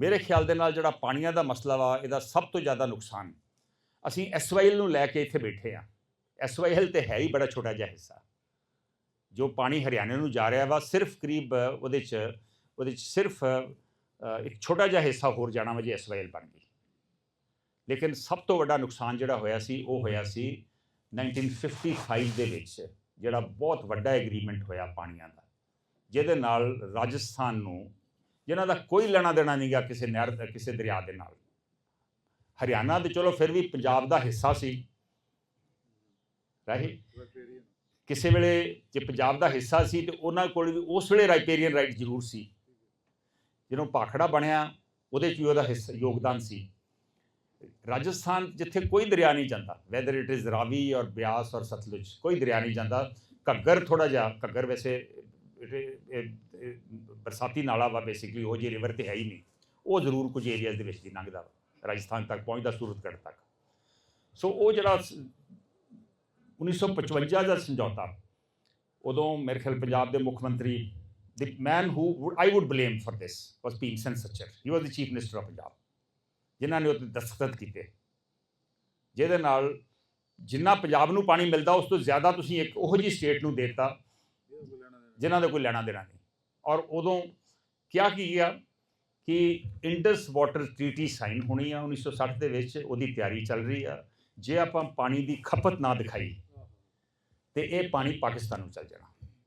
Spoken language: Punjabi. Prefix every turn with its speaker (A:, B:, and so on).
A: ਮੇਰੇ ਖਿਆਲ ਦੇ ਨਾਲ ਜਿਹੜਾ ਪਾਣੀਆਂ ਦਾ ਮਸਲਾ ਵਾ, ਇਹਦਾ ਸਭ ਤੋਂ ਜ਼ਿਆਦਾ ਨੁਕਸਾਨ ਅਸੀਂ ਐਸਵਾਈਐਲ ਨੂੰ ਲੈ ਕੇ ਇੱਥੇ ਬੈਠੇ ਆ ਐਸਵਾਈਐਲ ਤੇ ਹੈ ਹੀ ਬੜਾ ਛੋਟਾ ਜਿਹਾ ਹਿੱਸਾ। ਜੋ ਪਾਣੀ ਹਰਿਆਣੇ ਨੂੰ ਜਾ ਰਿਹਾ ਵਾ, ਸਿਰਫ ਕਰੀਬ ਉਹਦੇ ਚ ਉਹਦੇ ਚ ਸਿਰਫ ਇੱਕ ਛੋਟਾ ਜਿਹਾ ਹਿੱਸਾ ਹੋਰ ਜਾਣਾ ਵਾ ਜੇ ਐਸਵਾਈਐਲ ਬਣ ਗਈ। ਲੇਕਿਨ ਸਭ ਤੋਂ ਵੱਡਾ ਨੁਕਸਾਨ ਜਿਹੜਾ ਹੋਇਆ ਸੀ, ਉਹ ਹੋਇਆ ਸੀ 1955 ਦੇ ਵਿੱਚ, ਜਿਹੜਾ ਬਹੁਤ ਵੱਡਾ ਐਗਰੀਮੈਂਟ ਹੋਇਆ ਪਾਣੀਆਂ ਦਾ। ਜਿਹਦੇ ਨਾਲ ਰਾਜਸਥਾਨ ਨੂੰ ਜਿਨ੍ਹਾਂ ਦਾ ਕੋਈ ਲੈਣਾ ਦੇਣਾ ਨਹੀਂਗਾ ਕਿਸੇ ਨਹਿਰ ਕਿਸੇ ਦਰਿਆ ਦੇ ਨਾਲ। ਹਰਿਆਣਾ ਤੇ ਚਲੋ ਫਿਰ ਵੀ ਪੰਜਾਬ ਦਾ ਹਿੱਸਾ ਸੀ। ਰਾਹੀ? ਕਿਸੇ ਵੇਲੇ ਜੇ ਪੰਜਾਬ ਦਾ ਹਿੱਸਾ ਸੀ ਤੇ ਉਹਨਾਂ ਕੋਲ ਵੀ ਉਸ ਵੇਲੇ ਰਾਈਪੇਰੀਅਨ ਰਾਈਟ ਜ਼ਰੂਰ ਸੀ। ਜਦੋਂ ਭਾਖੜਾ ਬਣਿਆ, ਉਹਦੇ 'ਚ ਵੀ ਉਹਦਾ ਹਿੱਸਾ, ਯੋਗਦਾਨ ਸੀ। ਰਾਜਸਥਾਨ ਜਿੱਥੇ ਕੋਈ ਦਰਿਆ ਨਹੀਂ ਜਾਂਦਾ ਵੈਦਰ ਇਟ ਇਜ਼ ਰਾਵੀ ਔਰ ਬਿਆਸ ਔਰ ਸਤਲੁਜ, ਕੋਈ ਦਰਿਆ ਨਹੀਂ ਜਾਂਦਾ। ਘੱਗਰ ਥੋੜਾ ਜਿਹਾ, ਘੱਗਰ ਵੈਸੇ ਬਰਸਾਤੀ ਨਾਲਾ ਵਾ ਬੇਸਿਕਲੀ ਉਹ ਜੀ ਰਿਵਰ ਤੇ ਹੈ ਹੀ ਨਹੀਂ ਉਹ ਜ਼ਰੂਰ ਕੁਝ ਏਰੀਆਜ਼ ਦੇ ਵਿੱਚ ਦੀ ਲੰਘਦਾ ਵਾ ਰਾਜਸਥਾਨ ਤੱਕ ਪਹੁੰਚਦਾ ਸੂਰਤਗੜ੍ਹ ਤੱਕ ਸੋ ਉਹ ਜਿਹੜਾ ਸ- 1955 ਦਾ ਸਮਝੌਤਾ ਉਦੋਂ ਮੇਰੇ ਖਿਆਲ ਪੰਜਾਬ ਦੇ ਮੁੱਖ ਮੰਤਰੀ the man who would, I would blame for this was Bhimsen Sachar. He was the chief minister of Punjab. ਜਿਨ੍ਹਾਂ ਨੇ ਉਹ ਦਸਤਖਤ ਕੀਤੇ ਜਿਹਦੇ ਨਾਲ ਜਿੰਨਾ ਪੰਜਾਬ ਨੂੰ ਪਾਣੀ ਮਿਲਦਾ ਉਸ ਤੋਂ ਜ਼ਿਆਦਾ ਤੁਸੀਂ ਇੱਕ ਉਹੋ ਜਿਹੀ ਸਟੇਟ ਨੂੰ ਦੇਤਾ ਜਿਨ੍ਹਾਂ ਦਾ ਕੋਈ ਲੈਣਾ ਦੇਣਾ ਨਹੀਂ ਔਰ ਉਦੋਂ ਕਿਹਾ ਕੀ ਗਿਆ ਕਿ ਇੰਡਸ ਵਾਟਰ ਟ੍ਰੀਟੀ ਸਾਈਨ ਹੋਣੀ ਆ 1960 ਦੇ ਵਿੱਚ, ਉਹਦੀ ਤਿਆਰੀ ਚੱਲ ਰਹੀ ਆ। ਜੇ ਆਪਾਂ ਪਾਣੀ ਦੀ ਖਪਤ ਨਾ ਦਿਖਾਈ, ਤੇ ਇਹ ਪਾਣੀ ਪਾਕਿਸਤਾਨ ਨੂੰ ਚੱਲ ਜਾਣਾ।